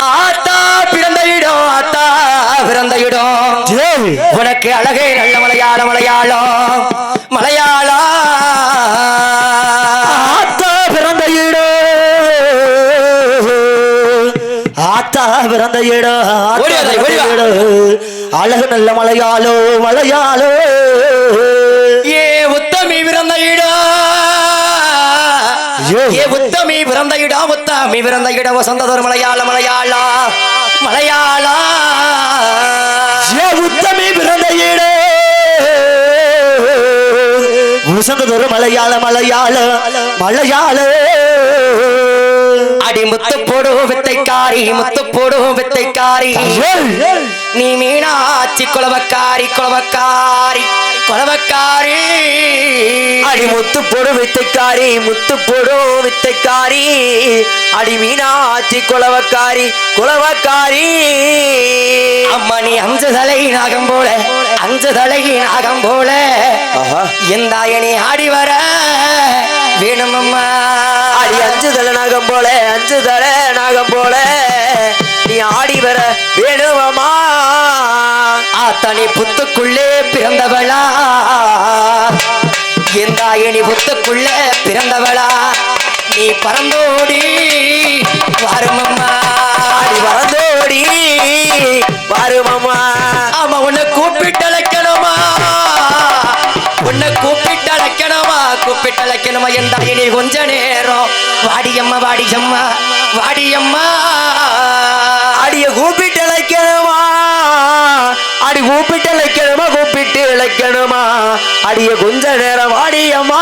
ஆத்தா பிறந்த இடம் ஆத்தா பிறந்த இடம் உனக்கு அழகே நல்ல மலையாள மலையாளம் மலையாளா. ஆத்தா பிறந்த இடம் ஆத்தா பிறந்த இடம். அழகு நல்ல மலையாளோ மலையாளோ. ஏ உத்தமி பிறந்த இடம். ஏ உத்தமி பிறந்த இடம் உத்தமி பிறந்த இடம் வசந்ததொரு மலையாள மலையாளா? மலையாளா? உத்தமி பிறந்த இடம் உசந்ததொரு மலையாள மலையாள மலையாள. அடி முத்து போடு வித்தைக்காரி முத்து போடு வித்தைக்காரி. நீ மீனாட்சி குலவக்காரி குலவக்காரி. குலவக்காரி. அடி முத்து பொடு வித்தைக்காரி முத்து பொடு வித்தைக்காரி. அடி மீனாட்சி குலவக்காரி குலவக்காரி. அம்மா நீ அஞ்சு தலை நாகம் போல அஞ்சு தலை நாகம் போல. எந்தாயணி ஆடி வர வேணும் அம்மா அடி அஞ்சு தலை நாகம் போல அஞ்சு தலை நாகம் போல. நீ ஆடி வர வேணுவமா? ஆத்தனி புத்துக்குள்ளே பிறந்தவளா? எந்தாயணி புத்துக்குள்ளே பிறந்தவளா? நீ பறந்தோடி வருமம்மா. அடி வரந்தோடி வருமம்மா. ஆமா உன்னை கூப்பிட்டு அழைக்கணுமா உன்னை கூப்பிட்டு அழைக்கணுமா கூப்பிட்டு அழைக்கணுமா எந்தாயணி கொஞ்ச நேரம். வாடியம்மா வாடியம்மா வாடியம்மா. அடிய கூப்பிட்டு அழைக்கணுமா அடி கூப்பிட்டு இழைக்கணுமா? கூப்பிட்டு இழைக்கணுமா? அடிய கொஞ்ச நேரம் வாடியம்மா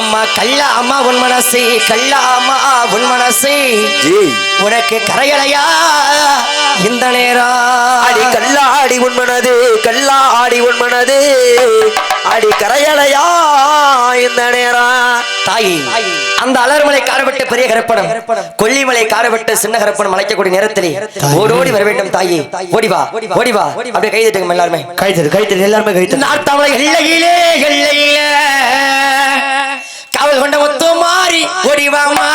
அம்மா. கல்லா அம்மா உன் மனசு கல்லா அம்மா உன் மனசு. உனக்கு கரையலையா? இந்த நேரம். அடி கல்லாடி உன் மனது. கல்லாடி உன் மனது. அடி கரையலையா? இந்த நேரம். தாயி அந்த அலர்மலை காரப்பட்டு பெரிய கரப்படம் கொல்லிமலை காரப்பட்டு சின்ன கரப்படம் மலைக்கக்கூடிய நேரத்திலே ஓடோடி வர வேண்டும் தாயி ஓடி வா. ஓடி வா. அப்படியே கை தட்டுங்க எல்லாருமே. கைத்தறி கைத்தறி எல்லாருமே கைத்தறி நார்த்தமலை எல்லையிலே எல்லையிலே. காவல் கொண்ட முத்து மாறி ஓடி வாமா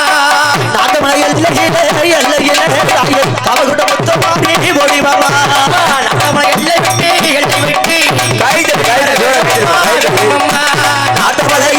நாட்டமலை எல்லையிலே எல்லையிலே தாயே, கவகுட முத்தமாரி ஓடி வாமா. நார்த்தமலை எல்லை விட்டு எல்லை விட்டு கைத்தறி, கைத்தறி, கைத்தறி. அம்மா. நாட்டமலை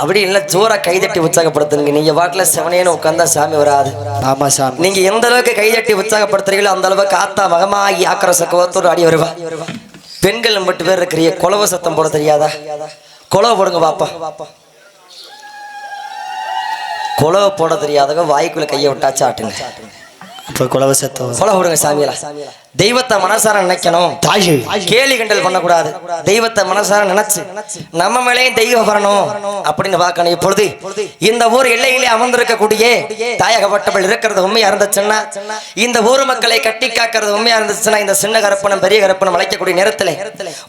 அப்படி இல்ல ஜோரா கைதட்டி உற்சாகப்படுத்துங்க நீங்க வாக்குல செவனேன்னு உட்கார்ந்தா சாமி வராது. ஆமா சாமி. நீங்க எந்த அளவுக்கு கைதட்டி உற்சாகப்படுத்துறீங்களோ அந்த அளவுக்கு ஆத்தா மகமாகி ஆக்கிர சக்கவத்தோடு ஆடி வருவா. பெண்கள் மட்டும் பேர் இருக்கிறீ கொலவ சத்தம் போட தெரியாதா? குலவ போடுங்க பாப்பா. குலவ போட தெரியாதவங்க வாய்க்குள்ள கையை விட்டாச்சு ஆட்டுங்க. இப்ப குலவ சத்தம் குலவ போடுங்க சாமியில தெய்வத்தை மனசார நினைக்கணும். கேலி கிண்டல் பண்ணக்கூடாது. தெய்வத்தை மனசார நினைச்சு நம்ம மேலேயும் தெய்வம் வரணும் அப்படின்னு பார்க்கணும். இப்பொழுது இந்த ஊர் எல்லையிலே அமர்ந்திருக்கக்கூடிய தாயகப்பட்டவள் இருக்கிறது உண்மையா இருந்துச்சுன்னா இந்த ஊர் மக்களை கட்டி காக்கிறது உண்மையா இருந்துச்சுன்னா இந்த சின்ன கரப்பணம் பெரிய கரப்பணம் அழைக்கக்கூடிய நேரத்துல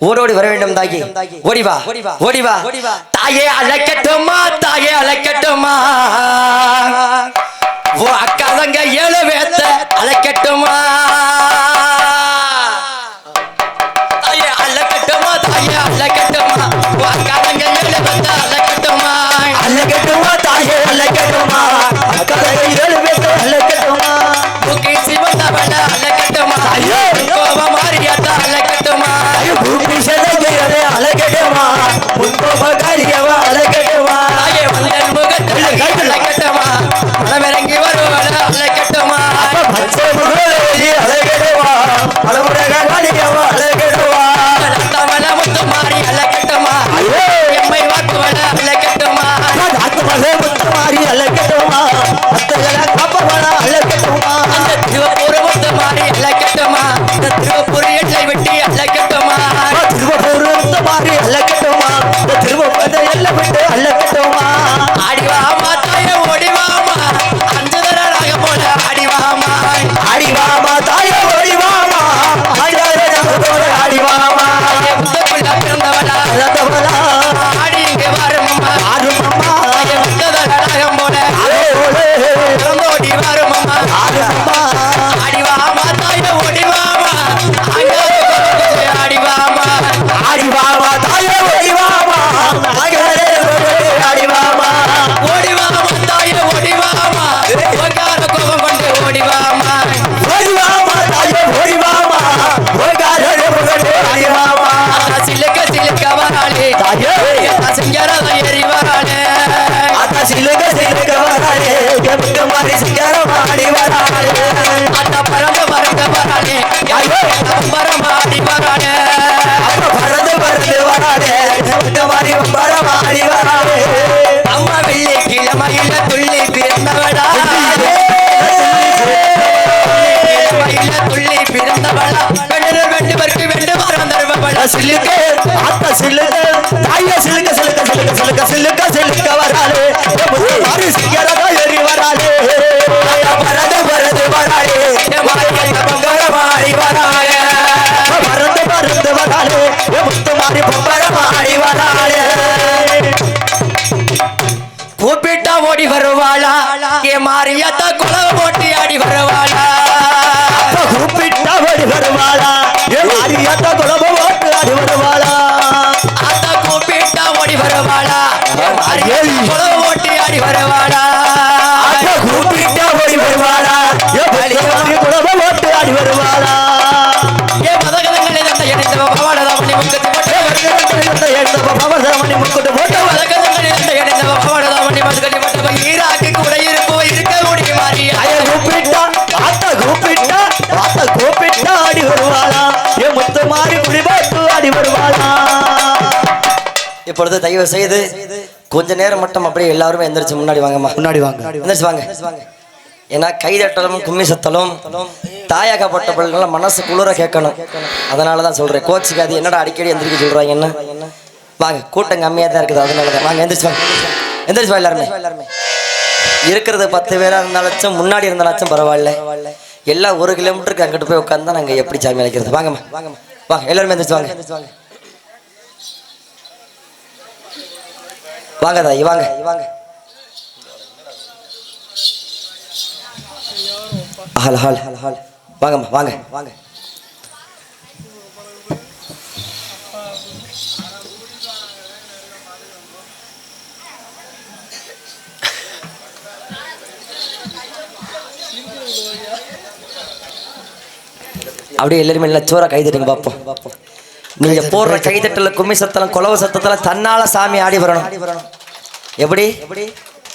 ஓடோடி வர வேண்டும் தாயி. ஓடி வா. ஓடி வா. தாயே அழைக்கட்டுமா? தாயே அழைக்கட்டுமா? தருவவளா சிலுக ஆத்தா தாய சிலுக சிலுக்க சிலுக்க சிலுக்க சிலுக்க சிலுக்க வராளே. எமுக்கு மாறி ஏறி வராளே. ஆத்தா பறந்து பறந்து வராளே. மாரியத்த பங்கரம் ஆடி வராளே. பறந்து பறந்து வராளே. எமுக்கு மாறி வம்பரம் ஆடி வராளே. கூப்பிட்டா ஓடி வருவாளா? ஏ மாறியத்த குளம் போட்டி ஆடி வருவாளா? கூப்பிட்டா ஓடி வருவாளா? ஏ மாரியாத்தா குழம்பு குளம் போட்டி ஆடி அப்ப கூப்பிட்டா ஓடி குழம்பு ஓட்டு ஆடி வருவாளா ஏ மதகதங்களை இணைந்த பவாடதா மணி முக்கத்தி எழுந்த பவசரமணி முக்குட்டு போட்டு. மதகதங்களை இணைந்த பவாடதா மணி முக்கத்தி போட்டு. ஈராக்கு கூட இருப்போ இருக்க முடிய மாறியா அய கூப்பிட்டா ஆத்தா கூப்பிட்டா ஆத்தா கூப்பிட்டா ஆடி வருவாளா ஏ முத்து மாறி குடி போட்டு ஆடி வருவாளா இப்பொழுது தயவு செய்து கொஞ்ச நேரம் மட்டும் அப்படியே எல்லாருமே எந்திரிச்சு முன்னாடி வாங்கம்மா. முன்னாடி வாங்க. எந்திரிச்சு வாங்க. ஏன்னா கைதட்டலும் கும்மி சத்தலும் தாயாகப்பட்ட பிள்ளைகள் மனசு குளிர கேட்கணும். அதனால தான் சொல்றேன். கோச்சுக்காது என்னடா அடிக்கடி எந்திரிக்க சொல்றாங்க என்ன? வாங்க கூட்டம் கம்மியாக தான் இருக்குது. அதனால தான் வாங்க எந்திரிச்சு வாங்க. எந்திரிச்சு வா எல்லாருமே. இருக்கிறது பத்து பேரா இருந்தாலும் முன்னாடி இருந்தாலும் பரவாயில்ல. எல்லாம் ஒரு கிலோமீட்டருக்கு அங்கிட்டு போய் உட்காந்தா நாங்கள் எப்படி சாமி அழைக்கிறது? வாங்கம்மா. வாங்கம்மா. வாங்க எல்லாருமே எந்திரிச்சு வாங்க வாங்க. தாயி வாங்க. வாங்க ஹால் ஹால் ஹால் ஹால். வாங்கம்மா வாங்க. வாங்க அப்படியே எல்லாருமே நல்லா சோறா கை தட்டுங்க பார்ப்போம் நீங்க போடுற கைதட்டல கும்மி சத்தலம் குலவ சத்தத்துல தன்னால சாமி ஆடி வரணும். எப்படி? எப்படி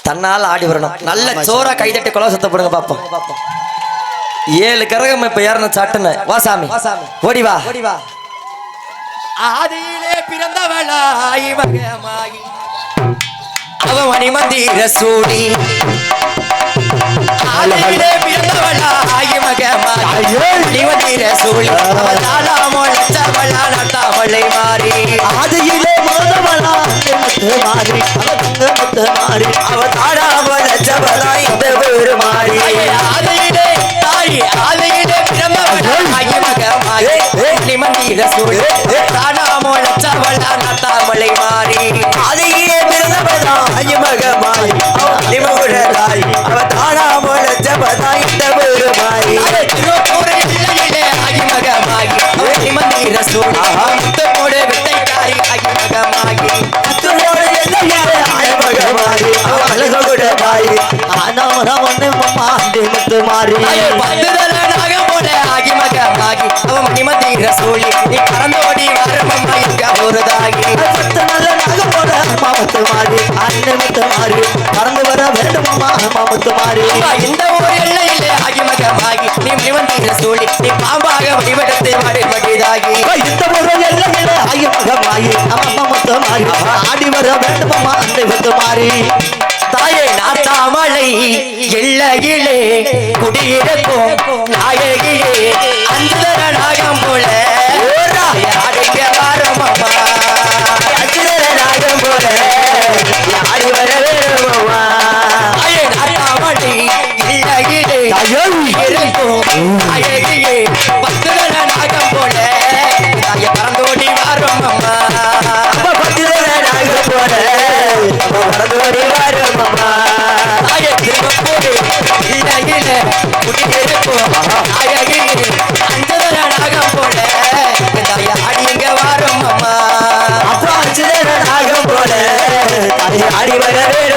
தன்னால ஆடி வரணும். நல்ல சோறா கைதட்டி குலவ சத்த போடுங்க பார்ப்போம் ஏழு கரகம் இப்ப ஏறன சாட்டுன்னு. வா சாமி. ஓடி வா. ஓடி வா ஆதியிலே பிறந்தவளாய் மகமாயி அவ மணிமந்திர சூடி. ஆதியிலே பிறந்தவளாய் மகமாயி மணிமந்திர சூடி அவ மாறி ஆதியிலே மோதவளா முத்து மாறி அவ தங்க மாறி. அவ இந்த மாறி ஆதியிலே தாய் ஆதியிலே மாறி ஆதியிலே பிறந்தவளா மாறி பந்துதலனாக போல ஆகிமகமாகி அவ மணிமந்திர சூழி நீ பறந்தோடி வரமம்மா எங்க ஒருதாகி பத்து நாக போட மாமத்து மாறி அன்னை முத்து மாறி பறந்து வர இந்த ஊர் எல்லையிலே ஆகிமகமாகி நீ மணிமந்திர சூழி நீ பாம்பாக வடிவெடுத்து வாடி வடிதாகி இந்த முறை எல்லையில மகமாயி. அம்மா முத்து மாறி ஆடி வர வேண்டுமாமா அன்னை முத்து மாறி. தாயே நாட்டாமலை எல்லையிலே குடியிருக்கும் நாயகியே. நாகம் போல அடைக்க வாரம் அம்மா வேண்டுமாமா தாயே நாட்டாமலை நாகம் போல தாய பறந்தோடி வாரும் அம்மா அப்ப பத்திரல நாங்க போல. பரதோடி வரும் அம்மா தாய திருப்பூர் இல்லையில குடியிருப்போம் நாயகியே அஞ்சதல நாகம் போல தாய அடிங்க அம்மா போல வர வேணும்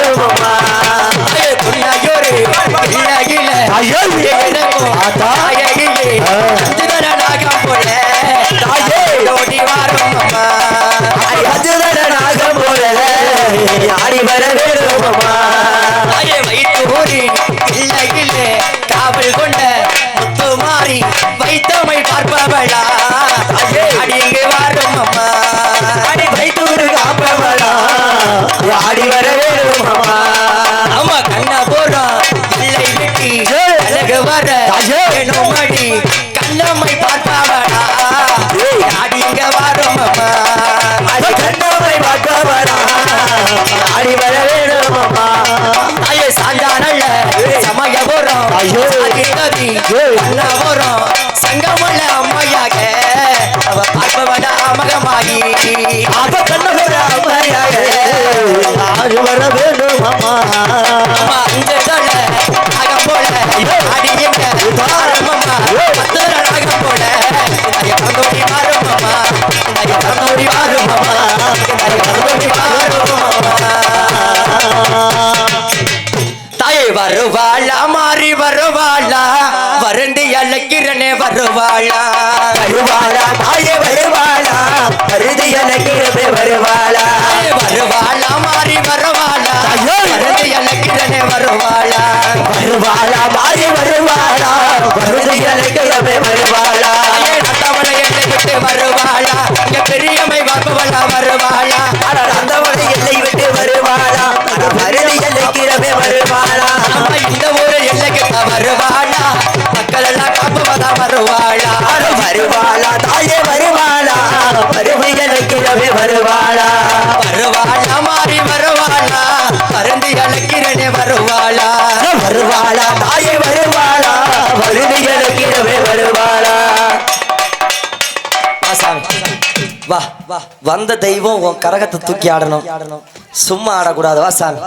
சாகிததி போறோம் சங்கமல்ல அம்மையாக அவ பார்ப்பவட அமகமாகி அவ கண்ணபுர அம்மையாக ஆறு வர வேணும் அம்மா அம்மா வருவாளா மாறி வருவாளா? வருந்தி அழைக்கிறனே வருவாளா? வருவாளா? தாயே வருவாளா? கருதி எனக்கு வருவாளா? வருவாளா மாறி வருவாளா! வருந்தி அழைக்கிறனே வருவாளா? வருவாளா மாறி வருவாளா? கருதி எனக்கு வருவாளா? வா வா வந்த தெய்வம் உன் கரகத்தை தூக்கி ஆடணும். சும்மா ஆடக்கூடாது. வா சாமி.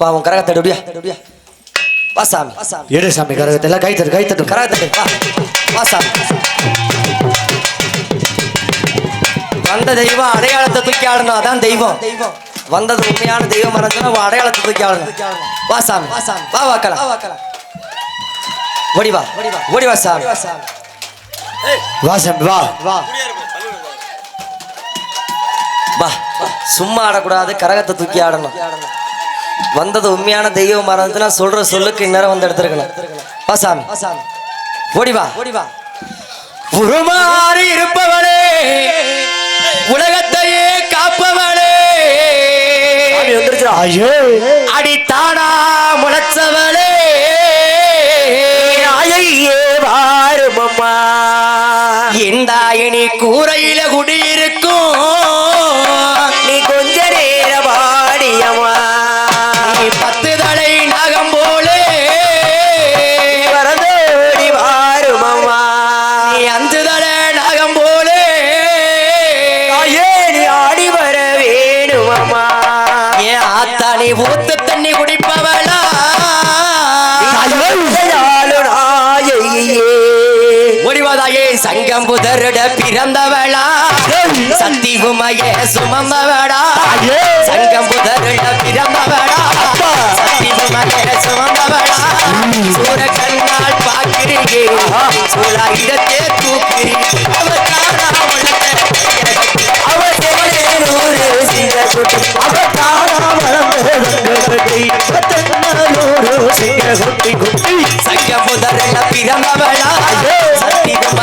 வா உன் கரகத்தை எடுடியா வா சாமி. எடு சாமி கரகத்தை எல்லாம் கை தட்டு கை தட்டு கரகத்தை வா வா சாமி. வந்த தெய்வம் அடையாளத்தை தூக்கி ஆடணும். அதான் தெய்வம். வந்தது உண்மையான தெய்வம் மறந்துனா உன் அடையாளத்தை தூக்கி ஆடணும். வா சாமி. வா வாக்கலாம். ஓடி வா. ஓடி வா. சாமி. வா சாமி. வா வா. வா. சும்மா ஆடக்கூடாது கரகத்தை தூக்கி ஆடணும். வந்தது உண்மையான தெய்வம் மறந்துச்சுன்னா சொல்ற சொல்லுக்கு இந்நேரம் வந்து எடுத்துருக்கணும். வா சாமி. ஓடி வா. ஓடி வா உருமாறி இருப்பவளே உலகத்தையே காப்பவளே. சாமி வந்துருச்சு ஐயோ. புதருட பிறந்தவளா? சக்தி உமையே சுமந்தவளா? சங்கம் புதருட பிறந்தவளா? சக்தி உமையே சுமந்தவளா? சூர கண்ணால் பார்க்கிறீங்க சூழாயிரத்தே தூக்கிறீங்க அவர் தானா சங்கம் புதருட பிறந்தவளா?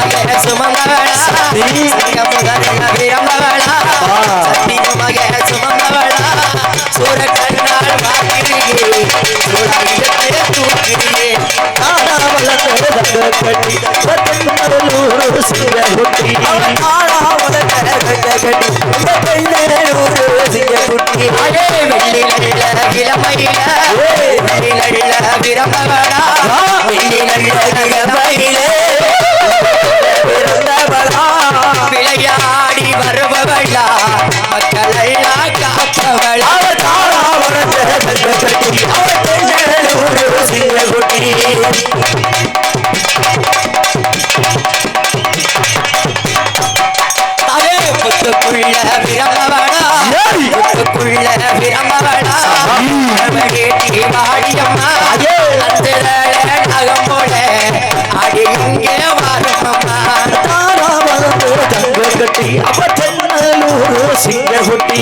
சக்தி சுமந்தவளா சங்கம் புதருட பிறந்தவளா சக்தி சுமந்தவளா சூர கண்ணால் வெள்ளி நல்ல விரம்பவடா வெள்ளி நல்ல சிங்க குட்டி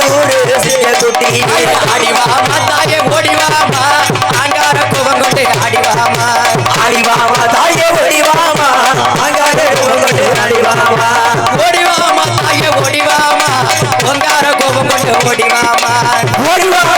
நூறு சிங்க குட்டி அடிவாமா தாயே ஓடிவாமா அங்கார கோபம் கொண்டு அடிவாமா அடிவாமா தாயே ஓடிவாமா அங்கார கோபம் கொண்டு அடிவாமா ஓடிவாமா தாயே ஓடிவாமா அங்கார கோபம் கொண்டு ஓடிவாமா ஓடிவாமா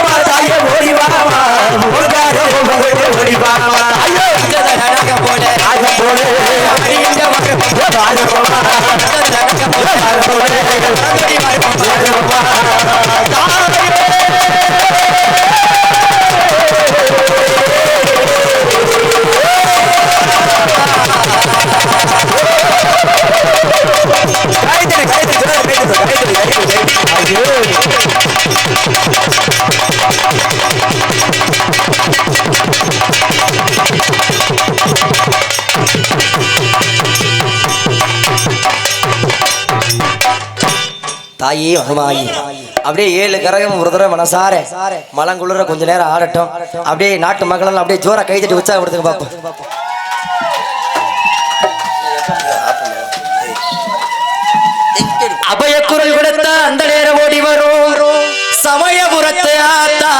தாயே வருவாயி. அப்படியே ஏழு கரகம் ஒரு தடவை மனசார மலங்குளிர கொஞ்ச நேரம் ஆடட்டும். அப்படியே நாட்டு மக்கள் அப்படியே ஜோரா கை தட்டி உற்சாகப்படுத்துங்க பார்ப்போம் அபயக்குரல் கொடுத்த அந்த நேரம் ஓடி வரும். சமயபுரத்து ஆத்தா.